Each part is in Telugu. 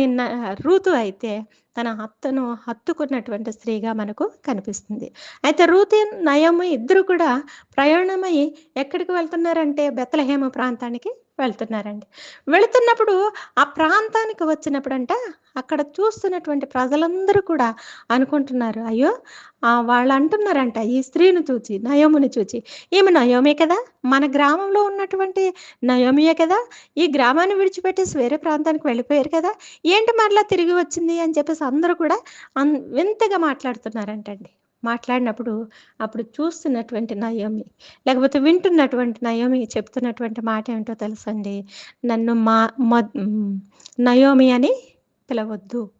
నిన్న రూతు అయితే తన హత్తను హత్తుకున్నటువంటి స్త్రీగా మనకు కనిపిస్తుంది. అయితే రూతి నయము ఇద్దరు కూడా ప్రయాణమై ఎక్కడికి వెళ్తున్నారంటే బెత్తలహేమ ప్రాంతానికి? వెళ్తున్నారండి. వెళుతున్నప్పుడు ఆ ప్రాంతానికి వచ్చినప్పుడంట అక్కడ చూస్తున్నటువంటి ప్రజలందరూ కూడా అనుకుంటున్నారు అయ్యో ఆ వాళ్ళు అంటున్నారంట ఈ స్త్రీని చూచి నయోముని చూచి. ఈమె నయోమే కదా? మన గ్రామంలో ఉన్నటువంటి నయోమియే కదా? ఈ గ్రామాన్ని విడిచిపెట్టేసి వేరే ప్రాంతానికి వెళ్ళిపోయారు కదా? ఏంటి మరలా తిరిగి వచ్చింది? అని చెప్పేసి అందరూ కూడా అన్ వింతగా మాట్లాడుతున్నారంటండి. మాట్లాడినప్పుడు అప్పుడు చూస్తున్నటువంటి నయోమి లేకపోతే వింటున్నటువంటి నయోమి చెప్తున్నటువంటి మాట ఏంటో తెలుసండి? నన్ను మా మ- నయోమి అని పిలవద్దు.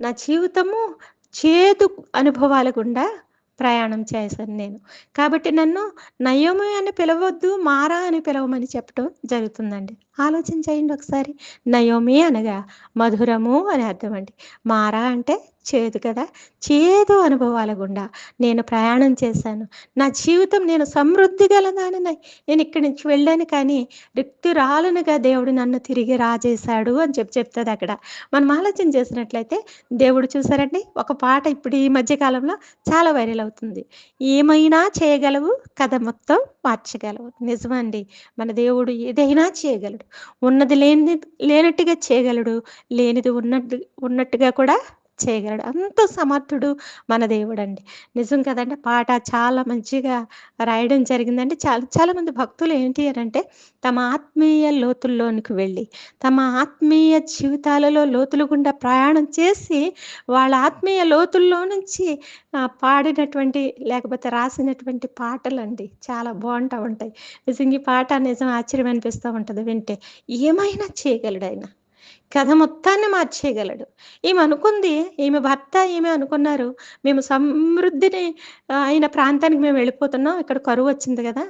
నా జీవితము చేదు అనుభవాల గుండా ప్రయాణం చేశాను నేను. కాబట్టి నన్ను నయోమి అని పిలవద్దు మారా అని పిలవమని చెప్పడం జరుగుతుందండి. ఆలోచన చేయండి ఒకసారి. నయోమి అనగా మధురము అని అర్థం అండి. మారా అంటే చేదు కదా? చేదు అనుభవాల గుండా నేను ప్రయాణం చేశాను. నా జీవితం నేను సమృద్ధి గలదానని నేను ఇక్కడి నుంచి వెళ్ళాను కానీ రిక్తురాలునుగా దేవుడు నన్ను తిరిగి రాజేశాడు అని చెప్పి చెప్తుంది అక్కడ. మనం ఆలోచన చేసినట్లయితే దేవుడు చూసారండి ఒక పాట ఇప్పుడు ఈ మధ్యకాలంలో చాలా వైరల్ అవుతుంది. ఏమైనా చేయగలవు? కథ మొత్తం మార్చగలవు. నిజమండి. మన దేవుడు ఏదైనా చేయగలడు. ఉన్నది లేని లేనట్టుగా చేయగలడు. లేనిది ఉన్నట్టు ఉన్నట్టుగా కూడా చేయగలడు. అంత సమర్థుడు మన దేవుడు అండి నిజం కదండి పాట చాలా మంచిగా రాయడం జరిగిందండి. చాలా చాలా మంది భక్తులు ఏంటి అంటే తమ ఆత్మీయ లోతుల్లోనికి వెళ్ళి తమ ఆత్మీయ జీవితాలలో లోతులు గుండా ప్రయాణం చేసి వాళ్ళ ఆత్మీయ లోతుల్లో నుంచి పాడినటువంటి లేకపోతే రాసినటువంటి పాటలు అండి చాలా బాగుంటూ ఉంటాయి. నిజంగా ఈ పాట నిజం ఆశ్చర్యం అనిపిస్తూ ఉంటుంది వింటే. ఏమైనా చేయగలడు ఆయన? కథ మొత్తాన్ని మార్చేయగలడు. ఈమె అనుకుంది ఈమె భర్త ఈమె అనుకున్నారు మేము సమృద్ధిని అయిన ప్రాంతానికి మేము వెళ్ళిపోతున్నాం ఇక్కడ కరువు వచ్చింది కదా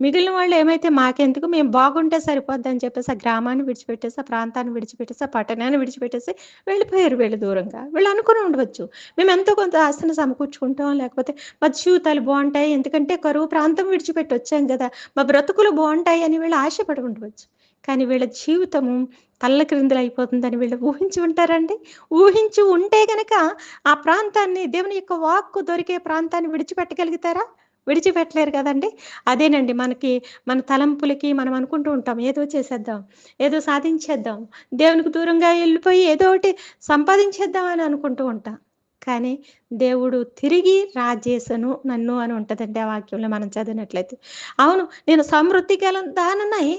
మిగిలిన వాళ్ళు ఏమైతే మాకెందుకు మేము బాగుంటే సరిపోద్ది అని చెప్పేసి ఆ గ్రామాన్ని విడిచిపెట్టేసి ఆ ప్రాంతాన్ని విడిచిపెట్టేసి ఆ పట్టణాన్ని విడిచిపెట్టేసి వెళ్ళిపోయారు వీళ్ళు దూరంగా. వీళ్ళు అనుకుని ఉండవచ్చు. మేము ఎంతో కొంత ఆస్తిని సమకూర్చుకుంటాం లేకపోతే మా జీవితాలు బాగుంటాయి ఎందుకంటే కరువు ప్రాంతం విడిచిపెట్టి వచ్చాం కదా మా బ్రతుకులు బాగుంటాయి అని వీళ్ళు ఆశపడి ఉండవచ్చు. కానీ వీళ్ళ జీవితము తల్ల క్రిందులు అయిపోతుందని వీళ్ళు ఊహించి ఉంటారండి. ఊహించి ఉంటే గనక ఆ ప్రాంతాన్ని దేవుని యొక్క వాక్కు దొరికే ప్రాంతాన్ని విడిచిపెట్టగలుగుతారా? విడిచిపెట్టలేరు కదండి. అదేనండి మనకి మన తలంపులకి మనం అనుకుంటూ ఉంటాం ఏదో చేసేద్దాం ఏదో సాధించేద్దాం దేవునికి దూరంగా వెళ్ళిపోయి ఏదో ఒకటి సంపాదించేద్దాం అని అనుకుంటూ ఉంటాం. కానీ దేవుడు తిరిగి రాజేసను నన్ను అని ఉంటుందండి ఆ వాక్యంలో మనం చదివినట్లయితే. అవును నేను సమృద్ధి గల దానన్నాయి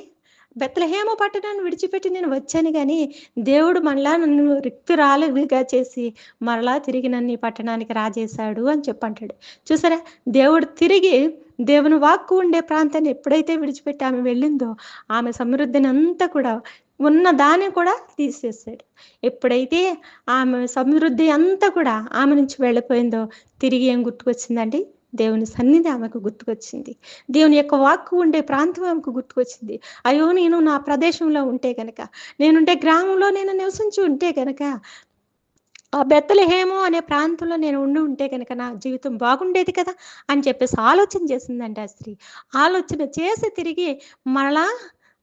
బెత్తలహేమ పట్టణాన్ని విడిచిపెట్టి నేను వచ్చాను కానీ దేవుడు మళ్ళా నన్ను రిక్తురాలుగా చేసి మరలా తిరిగి నన్ను ఈ పట్టణానికి రాజేశాడు అని చెప్పంటాడు. చూసారా? దేవుడు తిరిగి దేవుని వాక్కు ఉండే ప్రాంతాన్ని ఎప్పుడైతే విడిచిపెట్టి ఆమె వెళ్ళిందో ఆమె సమృద్ధిని అంతా కూడా ఉన్న దాన్ని కూడా తీసేసాడు ఎప్పుడైతే ఆమె సమృద్ధి అంతా కూడా ఆమె నుంచి వెళ్ళిపోయిందో తిరిగి ఏం గుర్తుకొచ్చిందండి? దేవుని సన్నిధి ఆమెకు గుర్తుకొచ్చింది. దేవుని యొక్క వాక్కు ఉండే ప్రాంతం ఆమెకు గుర్తుకొచ్చింది. అయ్యో నేను నా ప్రదేశంలో ఉంటే గనక నేనుంటే గ్రామంలో నేను నివసించి ఉంటే గనక ఆ బెత్తలహేమో అనే ప్రాంతంలో నేను ఉండి ఉంటే కనుక నా జీవితం బాగుండేది కదా అని చెప్పేసి ఆలోచన చేసిందంట ఆ స్త్రీ. ఆలోచన చేసి తిరిగి మరలా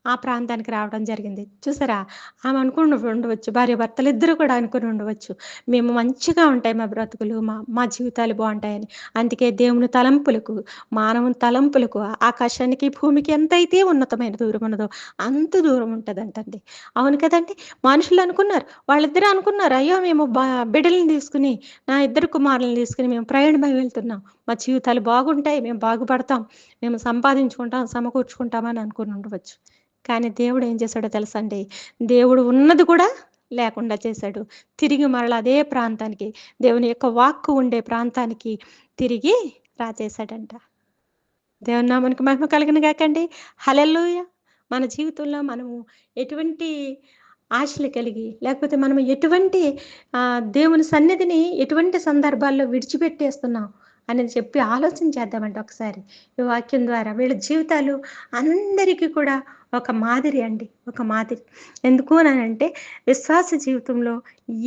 ఆ ప్రాంతానికి రావడం జరిగింది. చూసారా? ఆమె అనుకుని ఉండవచ్చు. భార్య భర్తలు ఇద్దరు కూడా అనుకుని ఉండవచ్చు. మేము మంచిగా ఉంటాయి మా బ్రతుకులు మా మా జీవితాలు బాగుంటాయని. అందుకే దేవుని తలంపులకు మానవుని తలంపులకు ఆకాశానికి భూమికి ఎంతైతే ఉన్నతమైన దూరం ఉన్నదో అంత దూరం ఉంటుందంటండి. అవును కదండి? మనుషులు అనుకున్నారు. వాళ్ళిద్దరూ అనుకున్నారు. అయ్యో మేము బా బిడ్డలను తీసుకుని నా ఇద్దరు కుమారులను తీసుకుని మేము ప్రయాణమై వెళ్తున్నాం. మా జీవితాలు బాగుంటాయి. మేము బాగుపడతాం. మేము సంపాదించుకుంటాం సమకూర్చుకుంటామని అనుకుని ఉండవచ్చు. కానీ దేవుడు ఏం చేశాడో తెలుసండి? దేవుడు ఉన్నది కూడా లేకుండా చేశాడు. తిరిగి మరలా అదే ప్రాంతానికి దేవుని యొక్క వాక్కు ఉండే ప్రాంతానికి తిరిగి రాచేశాడంట దేవుని నామానికి మహిమ కలిగిన కాకండి హలెల్లుయ! మన జీవితంలో మనము ఎటువంటి ఆశలు కలిగి లేకపోతే మనం ఎటువంటి దేవుని సన్నిధిని ఎటువంటి సందర్భాల్లో విడిచిపెట్టేస్తున్నాం అనేది చెప్పి ఆలోచన చేద్దామంటే ఒకసారి. ఈ వాక్యం ద్వారా వీళ్ళ జీవితాలు అందరికీ కూడా ఒక మాదిరి అండి ఒక మాదిరి. ఎందుకు అని అంటే విశ్వాస జీవితంలో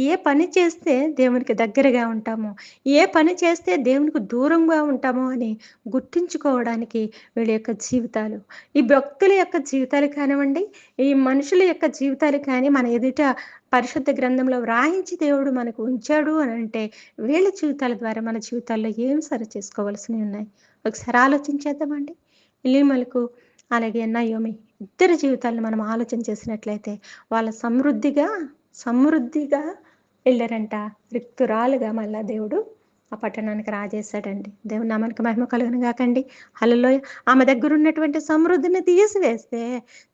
ఏ పని చేస్తే దేవునికి దగ్గరగా ఉంటామో ఏ పని చేస్తే దేవునికి దూరంగా ఉంటామో అని గుర్తుంచుకోవడానికి వీళ్ళ యొక్క జీవితాలు. ఈ భక్తుల యొక్క జీవితాలు కానివ్వండి ఈ మనుషుల యొక్క జీవితాలు కానీ మన ఎదుట పరిశుద్ధ గ్రంథంలో వ్రాయించి దేవుడు మనకు ఉంచాడు అని అంటే వీళ్ళ జీవితాల ద్వారా మన జీవితాల్లో ఏం సరి చేసుకోవాల్సినవి ఉన్నాయి? ఒకసారి ఆలోచించేద్దామండి ఇలీమలకు అలాగే నయోమి ఇద్దరి జీవితాలను మనం ఆలోచన చేసినట్లయితే వాళ్ళ సమృద్ధిగా సమృద్ధిగా వెళ్ళారంట. రిక్తురాలుగా మళ్ళా దేవుడు. ఆ పట్టణానికి రాజేశాడండి. దేవుని నామానికి మహిమ కలుగును కాకండి హలలో ఆమె దగ్గర ఉన్నటువంటి సమృద్ధిని తీసివేస్తే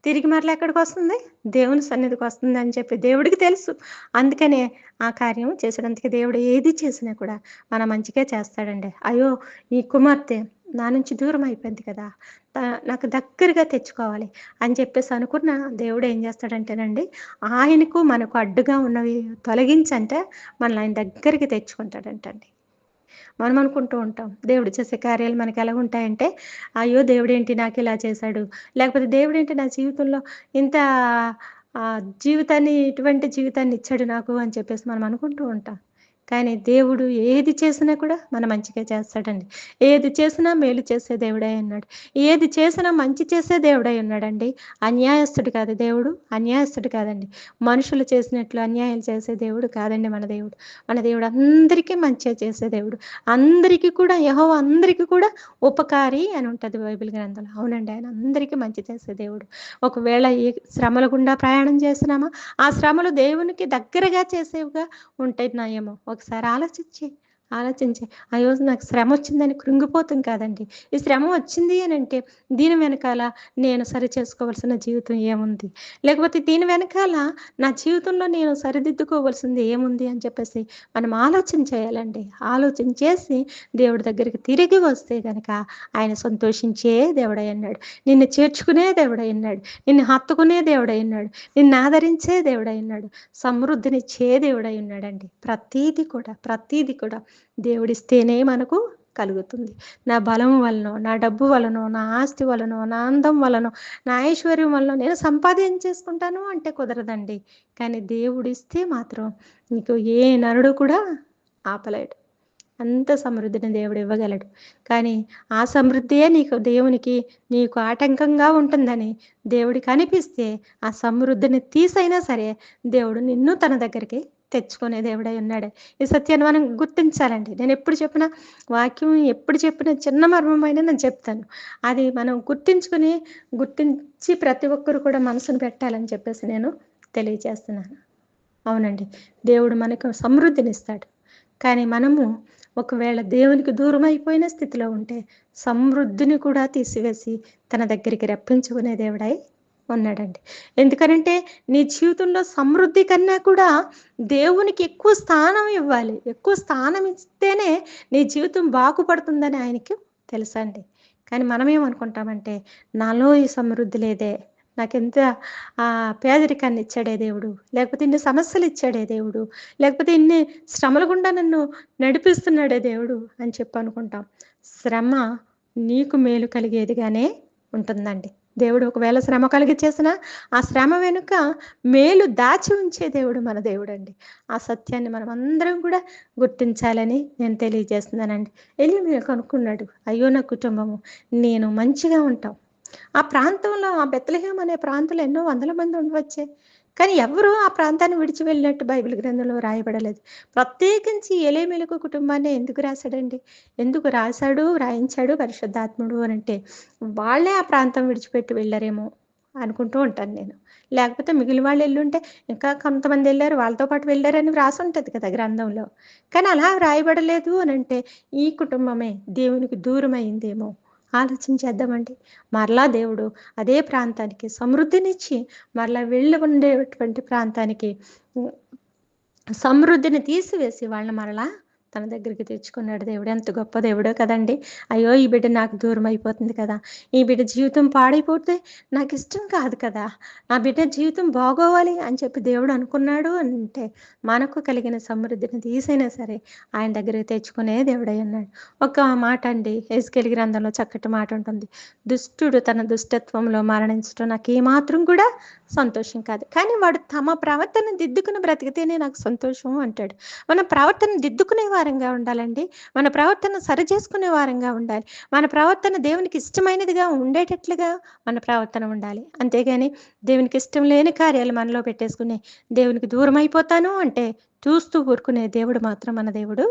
తిరిగి మరలా ఎక్కడికి వస్తుంది? దేవుని సన్నిధికి వస్తుంది అని చెప్పి దేవుడికి తెలుసు. అందుకనే ఆ కార్యం చేసేటందుకు దేవుడు ఏది చేసినా కూడా మన మంచిగా చేస్తాడండి. అయ్యో ఈ కుమార్తె నా నుంచి దూరం అయిపోయింది కదా. నాకు దగ్గరగా తెచ్చుకోవాలి అని చెప్పేసి అనుకున్న దేవుడు ఏం చేస్తాడంటేనండి ఆయనకు మనకు అడ్డుగా ఉన్నవి తొలగించంటే మనల్ని ఆయన దగ్గరికి తెచ్చుకుంటాడంటండి. మనం అనుకుంటూ ఉంటాం. దేవుడు చేసే కార్యాలు మనకి ఎలా ఉంటాయంటే అయ్యో దేవుడేంటి నాకు ఇలా చేశాడు. లేకపోతే దేవుడేంటి నా జీవితంలో ఇంత జీవితాన్ని ఇటువంటి జీవితాన్ని ఇచ్చాడు నాకు అని చెప్పేసి మనం అనుకుంటూ ఉంటాం. కానీ దేవుడు ఏది చేసినా కూడా మన మంచిగా చేస్తాడండి. ఏది చేసినా మేలు చేసే దేవుడై ఉన్నాడు. ఏది చేసినా మంచి చేసే దేవుడై ఉన్నాడండి. అన్యాయస్తుడు కాదు దేవుడు అన్యాయస్తుడు కాదండి. మనుషులు చేసినట్లు అన్యాయం చేసే దేవుడు కాదండి మన దేవుడు. మన దేవుడు అందరికీ మంచిగా చేసే దేవుడు. అందరికీ కూడా యహో అందరికీ కూడా ఉపకారి అని ఉంటుంది బైబిల్ గ్రంథంలో. అవునండి ఆయన అందరికీ మంచి చేసే దేవుడు. ఒకవేళ ఈ శ్రమల గుండా ప్రయాణం చేసినామా ఆ శ్రమలు దేవునికి దగ్గరగా చేసేవిగా ఉంటాయి నాయమో ఒకసారి ఆలోచించి ఆలోచించి. అయ్యో నాకు శ్రమ వచ్చిందని కృంగిపోతుంది కాదండి. ఈ శ్రమ వచ్చింది అని అంటే దీని వెనకాల నేను సరి చేసుకోవాల్సిన జీవితం ఏముంది? లేకపోతే దీని వెనకాల నా జీవితంలో నేను సరిదిద్దుకోవాల్సింది ఏముంది అని చెప్పేసి మనం ఆలోచన చేయాలండి. ఆలోచన చేసి దేవుడి దగ్గరికి తిరిగి వస్తే కనుక ఆయన సంతోషించే దేవుడై అన్నాడు నిన్ను చేర్చుకునే దేవుడై అన్నాడు నిన్ను హత్తుకునే దేవుడై ఉన్నాడు. నిన్ను ఆదరించే దేవుడై ఉన్నాడు. సమృద్ధినిచ్చే దేవుడై ఉన్నాడండి. ప్రతీది కూడా ప్రతీది కూడా దేవుడిస్తేనే మనకు కలుగుతుంది. నా బలం వలనో నా డబ్బు వలనో నా ఆస్తి వలనో నా అందం వలనో నా ఐశ్వర్యం వలన నేను సంపాదించేసుకుంటాను అంటే కుదరదండి. కానీ దేవుడిస్తే మాత్రం నీకు ఏ నరుడు కూడా ఆపలేడు. అంత సమృద్ధిని దేవుడు ఇవ్వగలడు. కానీ ఆ సమృద్ధియే నీకు దేవునికి నీకు ఆటంకంగా ఉంటుందని దేవుడికి అనిపిస్తే ఆ సమృద్ధిని తీసైనా సరే దేవుడు నిన్ను తన దగ్గరికి తెచ్చుకునే దేవుడై ఉన్నాడు. ఈ సత్యాన్ని మనం గుర్తించాలండి. నేను ఎప్పుడు చెప్పినా వాక్యం ఎప్పుడు చెప్పిన చిన్న మర్మమైన నేను చెప్తాను. అది మనం గుర్తించుకుని గుర్తించి ప్రతి ఒక్కరు కూడా మనసును పెట్టాలని చెప్పేసి నేను తెలియజేస్తున్నాను. అవునండి. దేవుడు మనకు సమృద్ధినిస్తాడు. కానీ మనము ఒకవేళ దేవునికి దూరం అయిపోయిన స్థితిలో ఉంటే సమృద్ధిని కూడా తీసివేసి తన దగ్గరికి రప్పించుకునే దేవుడై ఉన్నాడండి ఎందుకనంటే నీ జీవితంలో సమృద్ధి కన్నా కూడా దేవునికి ఎక్కువ స్థానం ఇవ్వాలి. ఎక్కువ స్థానం ఇస్తేనే నీ జీవితం బాగుపడుతుందని ఆయనకి తెలుసండి. కానీ మనం ఏమనుకుంటామంటే నాలో ఈ సమృద్ధి లేదే. నాకెంత ఆ పేదరికాన్ని ఇచ్చాడే దేవుడు. లేకపోతే ఇన్ని సమస్యలు ఇచ్చాడే దేవుడు. లేకపోతే ఇన్ని శ్రమల గుండా నన్ను నడిపిస్తున్నాడే దేవుడు అని చెప్పి అనుకుంటాం శ్రమ నీకు మేలు కలిగేదిగానే ఉంటుందండి. దేవుడు ఒకవేళ శ్రమ కలిగి చేసిన ఆ శ్రమ వెనుక మేలు దాచి ఉంచే దేవుడు మన దేవుడు అండి ఆ సత్యాన్ని మనం అందరం కూడా గుర్తించాలని నేను తెలియజేస్తున్నానండి. వెళ్ళి మీరు కనుక్కున్నాడు అయ్యో నా కుటుంబము నేను మంచిగా ఉంటాం. ఆ ప్రాంతంలో ఆ బెత్తలహేం అనే ప్రాంతంలో ఎన్నో వందల మంది ఉండవచ్చే. కానీ ఎవరూ ఆ ప్రాంతాన్ని విడిచి వెళ్ళినట్టు బైబిల్ గ్రంథంలో రాయబడలేదు. ప్రత్యేకించి ఎలేమెలకు కుటుంబాన్ని ఎందుకు రాశాడండి? ఎందుకు రాశాడు? రాయించాడు పరిశుద్ధాత్ముడు అని అంటే వాళ్ళే ఆ ప్రాంతం విడిచిపెట్టి వెళ్ళారేమో అనుకుంటూ ఉంటాను నేను. లేకపోతే మిగిలిన వాళ్ళు వెళ్ళుంటే ఇంకా కొంతమంది వెళ్ళారు వాళ్ళతో పాటు వెళ్ళారని వ్రాసి ఉంటుంది కదా గ్రంథంలో. కానీ అలా వ్రాయబడలేదు అని అంటే ఈ కుటుంబమే దేవునికి దూరం అయిందేమో ఆలోచించేద్దామండి మరలా దేవుడు అదే ప్రాంతానికి సమృద్ధినిచ్చి మరలా వెళ్ళి ఉండేటువంటి ప్రాంతానికి సమృద్ధిని తీసివేసి వాళ్ళని మరలా తన దగ్గరికి తెచ్చుకున్నాడు. దేవుడు ఎంత గొప్ప దేవుడో కదండి. అయ్యో ఈ బిడ్డ నాకు దూరం అయిపోతుంది కదా. ఈ బిడ్డ జీవితం పాడైపోతే నాకు ఇష్టం కాదు కదా. నా బిడ్డ జీవితం బాగోవాలి అని చెప్పి దేవుడు అనుకున్నాడు అంటే మనకు కలిగిన సమృద్ధిని తీసైనా సరే ఆయన దగ్గరికి తెచ్చుకునే దేవుడై ఉన్నాడు. ఒక మాట అండి. ఎస్కెలి గ్రంథంలో చక్కటి మాట ఉంటుంది. దుష్టుడు తన దుష్టత్వంలో మరణించడం నాకు ఏమాత్రం కూడా సంతోషం కాదు. కానీ వాడు తమ ప్రవర్తన దిద్దుకుని బ్రతికితేనే నాకు సంతోషం అంటాడు. మన ప్రవర్తన దిద్దుకునే వారంగా ఉండాలండి. మన ప్రవర్తన సరి చేసుకునే వారంగా ఉండాలి. మన ప్రవర్తన దేవునికి ఇష్టమైనదిగా ఉండేటట్లుగా మన ప్రవర్తన ఉండాలి. అంతేగాని దేవునికి ఇష్టం లేని కార్యాలు మనలో పెట్టేసుకుని దేవునికి దూరం అయిపోతాను అంటే చూస్తూ ఊరుకునే దేవుడు మాత్రం మన దేవుడు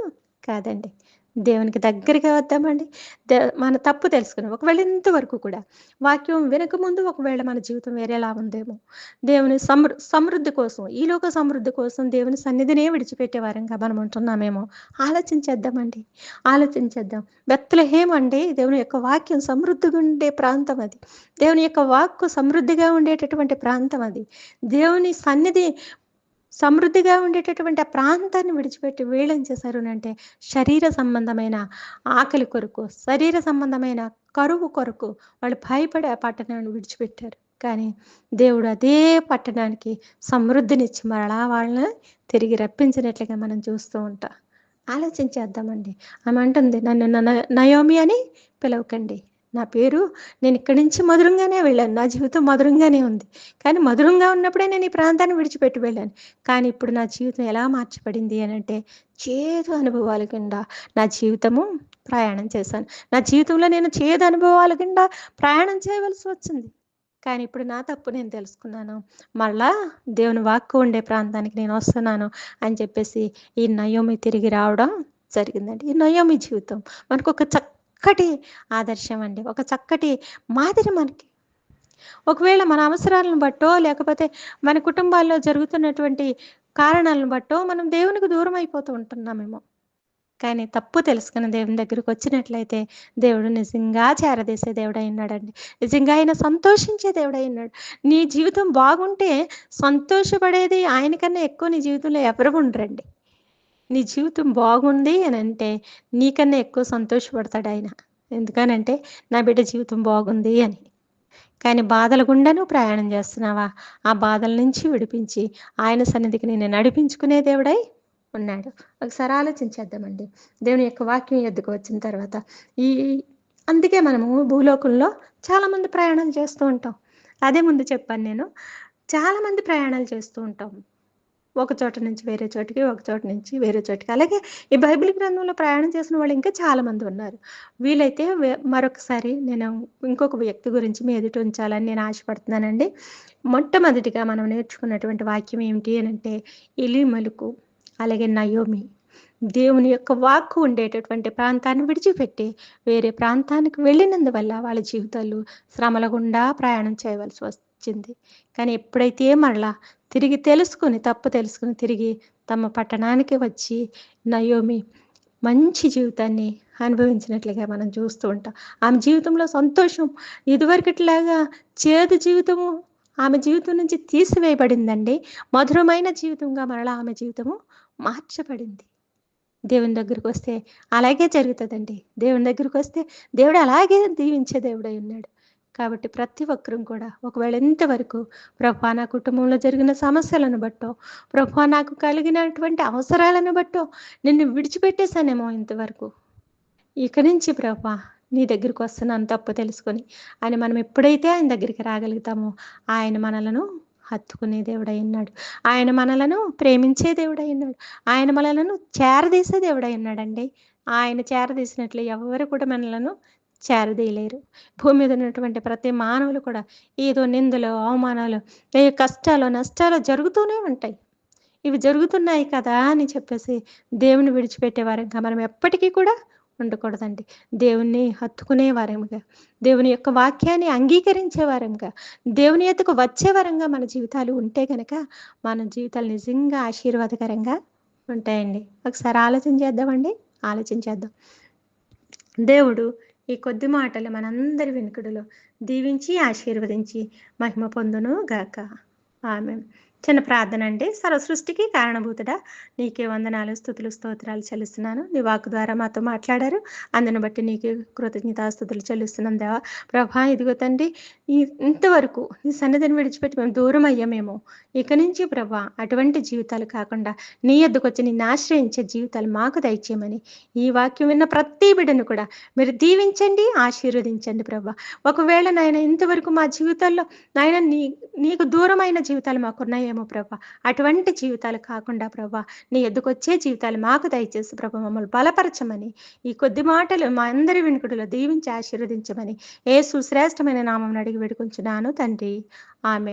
కాదండి. దేవునికి దగ్గరగా వద్దామండి. దే మన తప్పు తెలుసుకుని ఒకవేళ ఇంతవరకు కూడా వాక్యం వినకముందు ఒకవేళ మన జీవితం వేరేలా ఉందేమో. దేవుని సమృ సమృద్ధి కోసం ఈలోక సమృద్ధి కోసం దేవుని సన్నిధినే విడిచిపెట్టే వారంగా మనం ఉంటున్నామేమో. ఆలోచించేద్దామండి. ఆలోచించేద్దాం. బెత్తలహేం అండి దేవుని యొక్క వాక్యం సమృద్ధిగా ఉండే ప్రాంతం అది. దేవుని యొక్క వాక్కు సమృద్ధిగా ఉండేటటువంటి ప్రాంతం అది. దేవుని సన్నిధి సమృద్ధిగా ఉండేటటువంటి ఆ ప్రాంతాన్ని విడిచిపెట్టి వీళ్ళేం చేశారు అంటే శరీర సంబంధమైన ఆకలి కొరకు శరీర సంబంధమైన కరువు కొరకు వాళ్ళు భయపడే ఆ పట్టణాన్ని విడిచిపెట్టారు. కానీ దేవుడు అదే పట్టణానికి సమృద్ధినిచ్చి మరలా వాళ్ళని తిరిగి రప్పించినట్లుగా మనం చూస్తూ ఉంటాం. ఆలోచించేద్దామండి ఆమె అంటుంది నన్ను నయోమి అని పిలవకండి. నా పేరు నేను ఇక్కడి నుంచి మధురంగానే వెళ్ళాను. నా జీవితం మధురంగానే ఉంది. కానీ మధురంగా ఉన్నప్పుడే నేను ఈ ప్రాంతాన్ని విడిచిపెట్టి వెళ్ళాను. కానీ ఇప్పుడు నా జీవితం ఎలా మార్చబడింది అని అంటే చేదు అనుభవాల కింద నా జీవితము ప్రయాణం చేశాను. నా జీవితంలో నేను చేదు అనుభవాల కింద ప్రయాణం చేయవలసి వచ్చింది. కానీ ఇప్పుడు నా తప్పు నేను తెలుసుకున్నాను. మళ్ళా దేవుని వాక్కు ఉండే ప్రాంతానికి నేను వస్తున్నాను అని చెప్పేసి ఈ నయోమి తిరిగి రావడం జరిగిందండి. ఈ నయోమి జీవితం మనకు ఒక చక్క చక్కటి ఆదర్శం అండి. ఒక చక్కటి మాదిరి మనకి. ఒకవేళ మన అవసరాలను బట్టో లేకపోతే మన కుటుంబాల్లో జరుగుతున్నటువంటి కారణాలను బట్టో మనం దేవునికి దూరం అయిపోతూ ఉంటున్నామేమో. కానీ తప్పు తెలుసుకుని దేవుని దగ్గరికి వచ్చినట్లయితే దేవుడు నిజంగా చేరదీసే దేవుడై ఉన్నాడండి. నిజంగా ఆయన సంతోషించే దేవుడై ఉన్నాడు. నీ జీవితం బాగుంటే సంతోషపడేది ఆయనకన్నా ఎక్కువ నీ జీవితంలో ఎవరు ఉండరండి. నీ జీవితం బాగుంది అని అంటే నీకన్నా ఎక్కువ సంతోషపడతాడు ఆయన. ఎందుకనంటే నా బిడ్డ జీవితం బాగుంది అని. కానీ బాధల గుండా నువ్వు ప్రయాణం చేస్తున్నావా? ఆ బాధల నుంచి విడిపించి ఆయన సన్నిధికి నేను నడిపించుకునే దేవుడై ఉన్నాడు. ఒకసారి ఆలోచించేద్దామండి. దేవుని యొక్క వాక్యం ఎద్దుకు వచ్చిన తర్వాత ఈ అందుకే మనము భూలోకంలో చాలామంది ప్రయాణాలు చేస్తూ ఉంటాం. అదే ముందు చెప్పాను నేను. చాలామంది ప్రయాణాలు చేస్తూ ఉంటాం. ఒక చోట నుంచి వేరే చోటికి ఒక చోట నుంచి వేరే చోటికి. అలాగే ఈ బైబిల్ గ్రంథంలో ప్రయాణం చేసిన వాళ్ళు ఇంకా చాలా మంది ఉన్నారు. వీలైతే మరొకసారి నేను ఇంకొక వ్యక్తి గురించి మీ ఎదుట ఉంచాలని నేను ఆశపడుతున్నానండి. మొట్టమొదటిగా మనం నేర్చుకున్నటువంటి వాక్యం ఏమిటి అని అంటే ఇలిమలుకు అలాగే నయోమి. దేవుని యొక్క వాక్కు ఉండేటటువంటి ప్రాంతాన్ని విడిచిపెట్టి వేరే ప్రాంతానికి వెళ్ళినందువల్ల వాళ్ళ జీవితాలు శ్రమల గుండా ప్రయాణం చేయవలసి వస్తుంది వచ్చింది. కానీ ఎప్పుడైతే మరలా తిరిగి తెలుసుకుని తప్పు తెలుసుకుని తిరిగి తమ పట్టణానికి వచ్చి నయోమి మంచి జీవితాన్ని అనుభవించినట్లుగా మనం చూస్తూ ఉంటాం. ఆమె జీవితంలో సంతోషం ఇదివరకట్లాగా చేదు జీవితము ఆమె జీవితం నుంచి తీసివేయబడిందండి. మధురమైన జీవితంగా మరలా ఆమె జీవితము మార్చబడింది. దేవుని దగ్గరికి వస్తే అలాగే జరుగుతుందండి. దేవుని దగ్గరికి వస్తే దేవుడు అలాగే దీవించే దేవుడై ఉన్నాడు. కాబట్టి ప్రతి ఒక్కరూ కూడా ఒకవేళ ఇంతవరకు ప్రభా నా కుటుంబంలో జరిగిన సమస్యలను బట్టో ప్రభా నాకు కలిగినటువంటి అవసరాలను బట్టో నిన్ను విడిచిపెట్టేశానేమో ఇంతవరకు. ఇక నుంచి ప్రభా నీ దగ్గరికి వస్తున్నాను తప్పు తెలుసుకొని. ఆయన మనం ఎప్పుడైతే ఆయన దగ్గరికి రాగలుగుతామో ఆయన మనలను హత్తుకునే దేవుడై ఉన్నాడు. ఆయన మనలను ప్రేమించే దేవుడై ఉన్నాడు. ఆయన మనలను చేరదీసే దేవుడై ఉన్నాడండి. ఆయన చేరదీసినట్లు ఎవరు కూడా మనలను చేరదీయలేరు. భూమి మీద ఉన్నటువంటి ప్రతి మానవులు కూడా ఏదో నిందలు అవమానాలు ఏ కష్టాలు నష్టాలు జరుగుతూనే ఉంటాయి. ఇవి జరుగుతున్నాయి కదా అని చెప్పేసి దేవుని విడిచిపెట్టేవారంగా మనం ఎప్పటికీ కూడా ఉండకూడదండి. దేవుణ్ణి హత్తుకునేవారముగా దేవుని యొక్క వాక్యాన్ని అంగీకరించేవారంగా దేవుని ఎత్తుకు వచ్చేవారంగా మన జీవితాలు ఉంటే కనుక మన జీవితాలు నిజంగా ఆశీర్వాదకరంగా ఉంటాయండి. ఒకసారి ఆలోచన చేద్దామండి. ఆలోచించేద్దాం దేవుడు ఈ కొద్ది మాటలు మనందరి వెనుకడులో దీవించి ఆశీర్వదించి మహిమ పొందును గాక ఆమె చిన్న ప్రార్థన అండి. సర్వ సృష్టికి కారణభూతుడా నీకే వందనాలు స్థుతులు స్తోత్రాలు చెల్లిస్తున్నాను. నీ వాక్ ద్వారా మాతో మాట్లాడారు. అందును బట్టి నీకే కృతజ్ఞతాస్థుతులు చెల్లిస్తున్నాం దేవా. ప్రభా ఇదిగో తండ్రి ఇంతవరకు నీ సన్నిధిని విడిచిపెట్టి మేము దూరం అయ్యామేమో. ఇక నుంచి ప్రభా అటువంటి జీవితాలు కాకుండా నీ ఎద్దుకు వచ్చి నిన్ను ఆశ్రయించే జీవితాలు మాకు దయచేయమని ఈ వాక్యం విన్న ప్రతి బిడ్డను కూడా మీరు దీవించండి ఆశీర్వదించండి ప్రభా. ఒకవేళ నాయన ఇంతవరకు మా జీవితాల్లో నాయన నీ నీకు దూరమైన జీవితాలు మాకున్నాయి మాకున్నాయేమో ప్రభా. అటువంటి జీవితాలు కాకుండా ప్రభా నీ ఎద్దుకొచ్చే జీవితాలు మాకు దయచేసి ప్రభా మమ్మల్ని బలపరచమని ఈ కొద్ది మాటలు మా అందరి వినుకుడిలో దీవించి ఆశీర్వదించమని ఏ సుశ్రేష్టమైన నామం అడిగి వేడుకుంటున్నాను తండ్రి. ఆమె